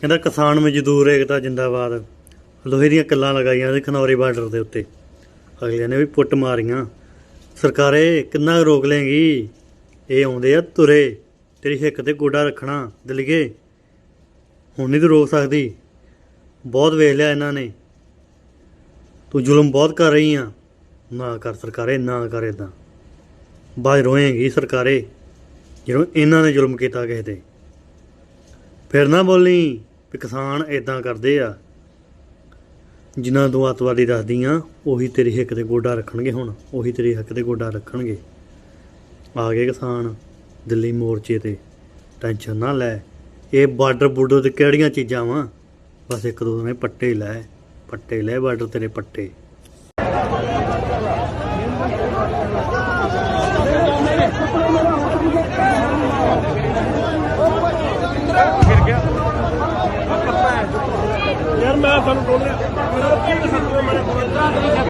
ਕਹਿੰਦਾ ਕਿਸਾਨ ਮਜ਼ਦੂਰ ਏਕਤਾ ਜਿੰਦਾਬਾਦ। ਲੋਹੇ ਦੀਆਂ ਕੱਲਾਂ ਲਗਾਈਆਂ ਉਹਦੇ ਖਨੌਰੀ ਬਾਰਡਰ ਦੇ ਉੱਤੇ। ਅਗਲੇ ਨੇ ਵੀ ਪੁੱਟ ਮਾਰੀਆਂ। ਸਰਕਾਰੇ ਕਿੰਨਾ ਕੁ ਰੋਕ ਲੇਗੀ ਇਹ ਆਉਂਦੇ ਆ ਤੁਰੇ। ਤੇਰੀ ਹਿੱਕ ਤੇ ਗੋਡਾ ਰੱਖਣਾ ਦਲੀਏ ਹੁਣ ਨਹੀਂ ਤੂੰ ਰੋਕ ਸਕਦੀ। ਬਹੁਤ ਵੇਖ ਲਿਆ ਇਹਨਾਂ ਨੇ। ਤੂੰ ਜ਼ੁਲਮ ਬਹੁਤ ਕਰ ਰਹੀ ਆ। ਨਾ ਕਰ ਸਰਕਾਰੇ, ਨਾ ਕਰ ਇਦਾਂ ਬਾਜ ਰੋਏਗੀ ਸਰਕਾਰੇ, ਜਦੋਂ ਇਹਨਾਂ ਨੇ ਜ਼ੁਲਮ ਕੀਤਾ ਕਿਸੇ ਤੇ। ਫਿਰ ਨਾ ਬੋਲੀ ਵੀ ਕਿਸਾਨ ਇਦਾਂ ਕਰਦੇ ਆ। ਜਿਨ੍ਹਾਂ ਤੋਂ ਅੱਤਵਾਦੀ ਦੱਸਦੀ ਆ, ਉਹੀ ਤੇਰੇ ਹਿੱਕ ਤੇ ਗੋਡਾ ਰੱਖਣਗੇ ਹੁਣ, ਉਹੀ ਤੇਰੇ ਹਿੱਕ ਤੇ ਗੋਡਾ ਰੱਖਣਗੇ। ਆ ਗਏ ਕਿਸਾਨ ਦਿੱਲੀ ਮੋਰਚੇ ਤੇ, ਟੈਨਸ਼ਨ ਨਾ ਲੈ। ਇਹ ਬਾਰਡਰ ਬੂਡਰ ਤੇ ਕਿਹੜੀਆਂ ਚੀਜ਼ਾਂ ਵਾ? ਬਸ ਇੱਕ ਦੋ ਨੇ ਪੱਟੇ ਲੈ ਪੱਟੇ ਲੈ ਬਾਰਡਰ ਤੇਰੇ ਪੱਟੇ। ਯਾਰ ਮੈਂ ਤੁਹਾਨੂੰ ਬੋਲਿਆ ਮੇਰਾ ਕੀ ਸੱਤ ਮੈਂ